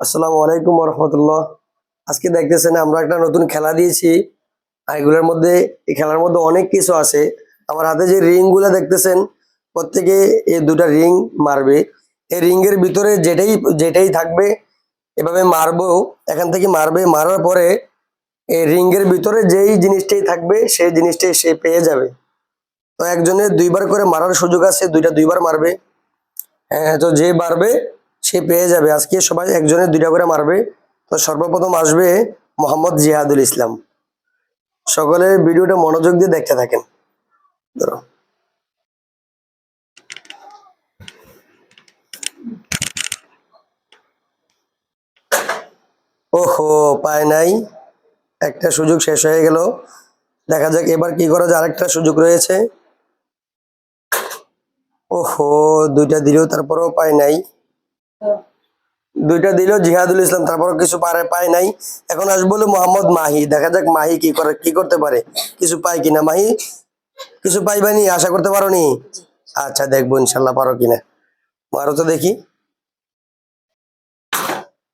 আসসালামু আলাইকুম রহমতুল্লাহ আজকে দেখতেছেন আমরা একটা নতুন খেলা দিয়েছি। এগুলোর মধ্যে, এই খেলার মধ্যে অনেক কিছু আছে। আমার হাতে যে রিংগুলো দেখতেছেন, প্রত্যেকে এই দুটা রিং মারবে। এই রিং এর ভিতরে যেটাই যেটাই থাকবে, এভাবে মারবো। এখান থেকে মারবে। মারার পরে এই রিং এর ভিতরে যেই জিনিসটাই থাকবে, সেই জিনিসটাই সে পেয়ে যাবে। তো একজনের দুইবার করে মারার সুযোগ আছে, দুইটা দুইবার মারবে। হ্যাঁ তো যে মারবে সে পেয়ে যাবে। আজকে সবাই একজনে দুইটা করে মারবে। তো সর্বপ্রথম আসবে মোহাম্মদ জিহাদুল ইসলাম। সকলে ভিডিওটা মনোযোগ দিয়ে দেখতে থাকেন। ধরো। ওহো, পায় নাই। একটা সুযোগ শেষ হয়ে গেল। দেখা যাক এবার কি করা যায়। আরেকটা সুযোগ রয়েছে। ওহো, দুইটা দিলেও তারপরেও পায় নাই। দুইটা দিল জিহাদুল ইসলাম তারপর কিছু পারে পায় নাই। এখন আসব মোহাম্মদ মাহি। দেখা যাক মাহি কি করে কি করতে পারে। কিছু পায় কিনা? মাহি, কিছু পাইবানি আশা করতে পারো নি? আচ্ছা দেখব ইনশাল্লাহ পারো কিনা। মারো তো দেখি।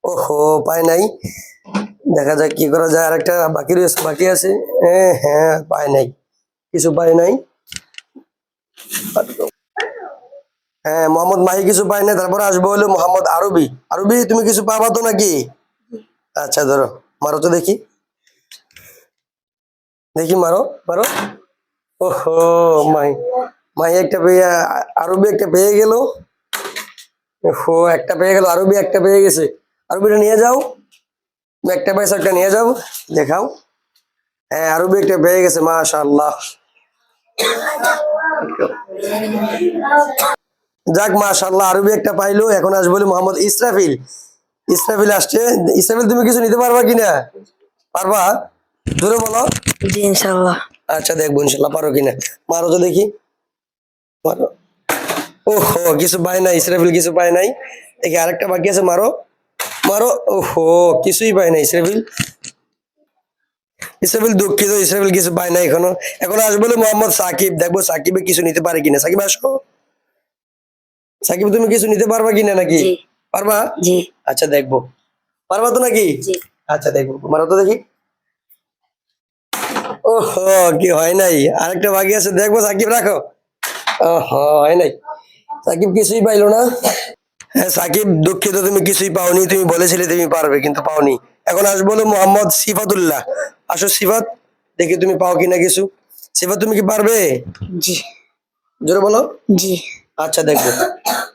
ওহো, পায় নাই। দেখা যাক কি করা যায়। আরেকটা বাকি রয়েছে বাকি আছে। হ্যাঁ হ্যাঁ পায় নাই। কিছু পায় নাই। হ্যাঁ মোহাম্মদ মাহি কিছু পায় না তারপরে আসব হলো মোহাম্মদ আরবি। আরবি, তুমি কিছু পাবা তো নাকি? আচ্ছা ধরো, মারো তো দেখি। দেখি মারো মারো। ওহো মাই মাই একটা পেয়ে, আরবি একটা পেয়ে গেল। ওহো, একটা পেয়ে গেল, আরবি একটা পেয়ে গেছে। আরবিটা নিয়ে যাও। একটা পয়সা একটা নিয়ে যাও। দেখাও। হ্যাঁ আরবি একটা পেয়ে গেছে, মাশাআল্লাহ। যাক মাশাল্লাহ আরবি একটা পাইলো এখন আসব মোহাম্মদ ইসরাফিল। ইসরাফিল আসছে। ইসরাফিল তুমি কিছু নিতে পারবা কিনা? পারবা? ধরে বলো। জি ইনশাল্লাহ আচ্ছা দেখব ইনশাল্লাহ পারো কিনা? মারো তো দেখি। মারো। ওহো কিছু পায় নাই ইসরাফিল কিছু পায় নাই। দেখি আরেকটা বাকি আছে মারো। মারো। ওহো কিছুই পায় নাই ইসরাফিল। ইসরাফিল দুঃখিত ইসরাফিল কিছু পায় না এখনও। এখন আসব মোহাম্মদ সাকিব। দেখব সাকিবে কিছু নিতে পারে কিনা। সাকিব আসো। সাকিব তুমি কিছু নিতে পারবা কিনা নাকি? পারবা? জি। আচ্ছা দেখব। পারবা তো নাকি? আচ্ছা দেখব। মারো তো দেখি। ওহো কি হয় নাই? আরেকটা বাকি আছে দেখব সাকিব রাখো। ওহো হয় নাই। সাকিব কিছুই পাইলো না। হ্যাঁ সাকিব দুঃখিত তুমি কিছুই পাওনি। তুমি বলেছিলে তুমি পারবে কিন্তু পাওনি। এখন আসব হলো মোহাম্মদ সিফাতুল্লাহ। আসো সিফাত দেখি তুমি পাও কিনা কিছু। সিফাত তুমি কি পারবে? জি। জোরে বলো। জি। আচ্ছা দেখব।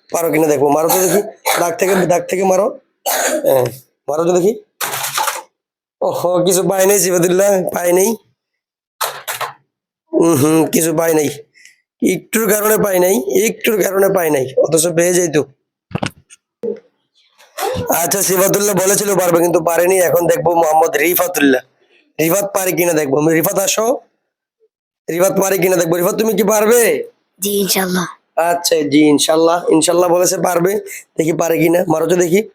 পারো কিনা দেখব। মারো তো দেখি। দাগ থেকে দাগ থেকে মারো। হ্যাঁ মারো তো দেখি। ওহো, কিছু পাই নাই সিফাতুল্লাহ পাই নাই। হম, কিছু পাই নাই। একটুর কারণে পাই নাই, একটুর কারণে পাই নাই, অথচ পেয়ে যাইতো আচ্ছা সিফাতুল্লাহ বলেছিল পারবে, কিন্তু পারেনি। এখন দেখব মোহাম্মদ রিফাতুল্লাহ। রিফাত পারে কিনা দেখব। রিফাত, আসো। রিফাত পারে কিনা দেখব। রিফাত, তুমি কি পারবে? জি ইনশাল্লাহ আচ্ছা জি, ইনশাল্লাহ ইনশাল্লাহ বলেছে পারবে। দেখি পারে কিনা মারো তো দেখি।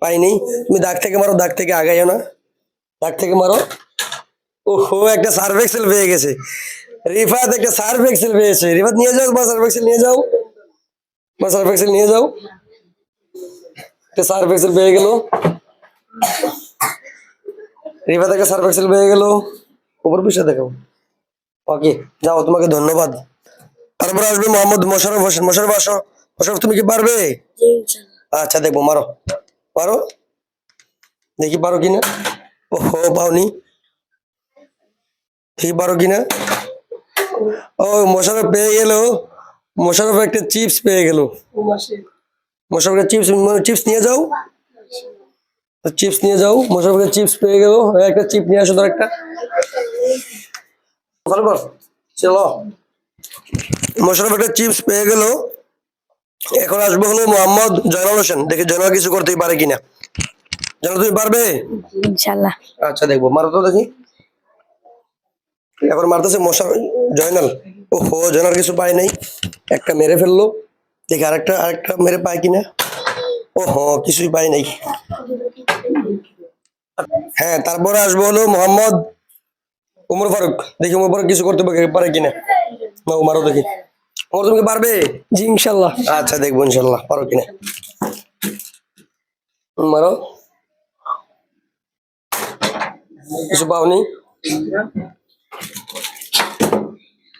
পাইনি। তুমি দাগ থেকে মারো, দাগ থেকে আগাইও না। দাগ থেকে মারো। ওহো, একটা সার্ভ এক্সেল পেয়ে গেছে। রিফাত, একটা সার্ভ এক্সেল পেয়েছে। রিফাত, নিয়ে যাও বা সার্ভ এক্সেল নিয়ে যাও। বা সার্ভ এক্সেল নিয়ে যাও। একটা সার্ভ এক্সেল পেয়ে গেল। রিফাত, একটা সার্ভ এক্সেল পেয়ে গেল। উপর পিছিয়ে দেখাও। ওকে, যাও, তোমাকে ধন্যবাদ। তারপরে আসবে মোহাম্মদ মোশারফ হোসেন। মোশারফ আসো। মোশারফ তুমি কি পারবে? আচ্ছা দেখব মারো। পারো দেখি পারো কিনা ওহো পাওনি। দেখি পারো কিনা ও মোশারফ পেয়ে গেল। মোশারফ একটা চিপস পেয়ে গেল। মোশারফ চিপস চিপস নিয়ে যাও। চিপস নিয়ে যাও। মোশারফকে চিপস পেয়ে গেল। একটা চিপ নিয়ে আসো তার একটা। চলো। মোশারফ একটা চিপস পেয়ে গেল এখন আসব হলো মোহাম্মদ জয়নাল হোসেন। দেখি জয়নাল কিছু করতেই পারে কিনা। জয়নাল তুমি পারবে? ইনশাল্লাহ। আচ্ছা দেখব। মারো তো দেখি। এখন মারতেছে মশা জয়নাল। ওহো জয়নাল কিছু পায় নাই। একটা মেরে ফেলল। দেখি আরেকটা আরেকটা মেরে পায় কিনা। ওহো কিছুই পায় নাই। হ্যাঁ তারপরে আসব হলো মোহাম্মদ উমর ফারুক। দেখি উমর ফারুক কিছু করতে পারে- পারে কিনা। না ও মারো দেখি। ওমর তুমি পারবে? জি ইনশাল্লাহ। আচ্ছা দেখব ইনশাল্লাহ। পারো কিনা? মারো। কিছু পাওনি?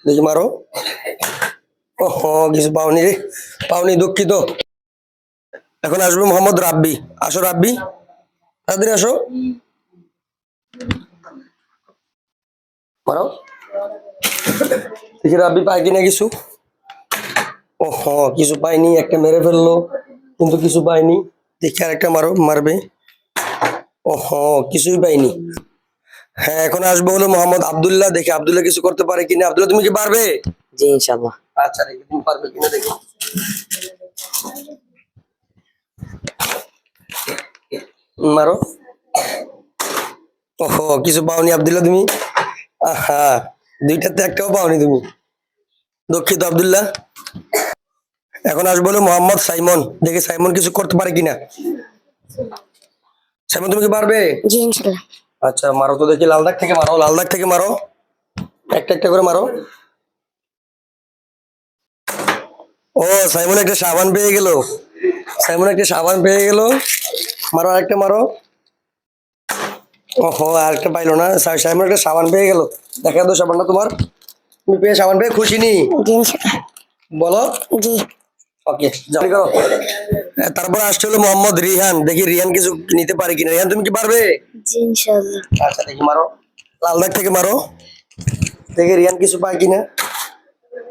দেখি মারো। ওহ কিছু পাওনি রে। পাওনি দুঃখিত। এখন আসবে মোহাম্মদ রাব্বি। আসো রাব্বি। তাড়াতাড়ি আসো। মারো। দেখি রাব্বি পায় কিনা কিছু? ওহ কিছু পাইনি একটা মেরে ফেলল কিন্তু কিছু পাইনি। দেখি আরেকটা মারো মারবে। ওহ কিছুই পাইনি। হ্যাঁ এখন আসব হলো মোহাম্মদ আব্দুল্লাহ দেখি আব্দুল্লাহ কিছু করতে পারে কিনা। আব্দুল্লাহ তুমি কি পারবে? জি ইনশাল্লাহ আচ্ছা দেখি তুমি পারবে কিনা দেখি। মারো। ওহো কিছু পাওনি আব্দুল্লাহ তুমি? আহা দুইটাতে একটাও পাওনি তুমি। দুঃখিত আব্দুল্লাহ। এখন আসব হলো মোহাম্মদ সাইমন। দেখি সাইমন কিছু করতে পারে কিনা। সাইমন তুমি কি পারবে? জি আচ্ছা মারো তো দেখি লাল দাগ থেকে মারো লাল দাগ থেকে মারো। একটা একটা করে মারো। ও সাইমন একটা সাবান পেয়ে গেল। সাইমন একটা সাবান পেয়ে গেল। মারো আরেকটা মারো। ওহো আরেকটা পাইলো না। সাইমন একটা সাবান পেয়ে গেল। দেখা তো সাবানটা তোমার। তুমি পেয়ে সাবান পেয়ে খুশি নি। বলো। জি। ওকে করো হ্যাঁ, তারপর আসছে হলো মোহাম্মদ রিহান। দেখি রিহান কিছু নিতে পারে কিনা। রিহান তুমি কি পারবে? আচ্ছা দেখি মারো। লাল দাগ থেকে মারো। দেখি রিয়ান কিছু পায় কিনা।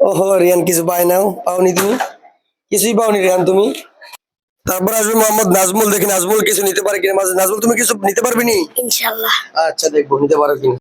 ওহো রিয়ান কিছু পায় নাও। পাওনি তুমি। কিছুই পাওনি রিয়ান তুমি। তারপর আসবে মোহাম্মদ নাজমুল। দেখি নাজমুল কিছু নিতে পারে কিনা। নাজমুল তুমি কিছু নিতে পারবে নি? ইনশাল্লাহ আচ্ছা দেখব নিতে পারো কিনা।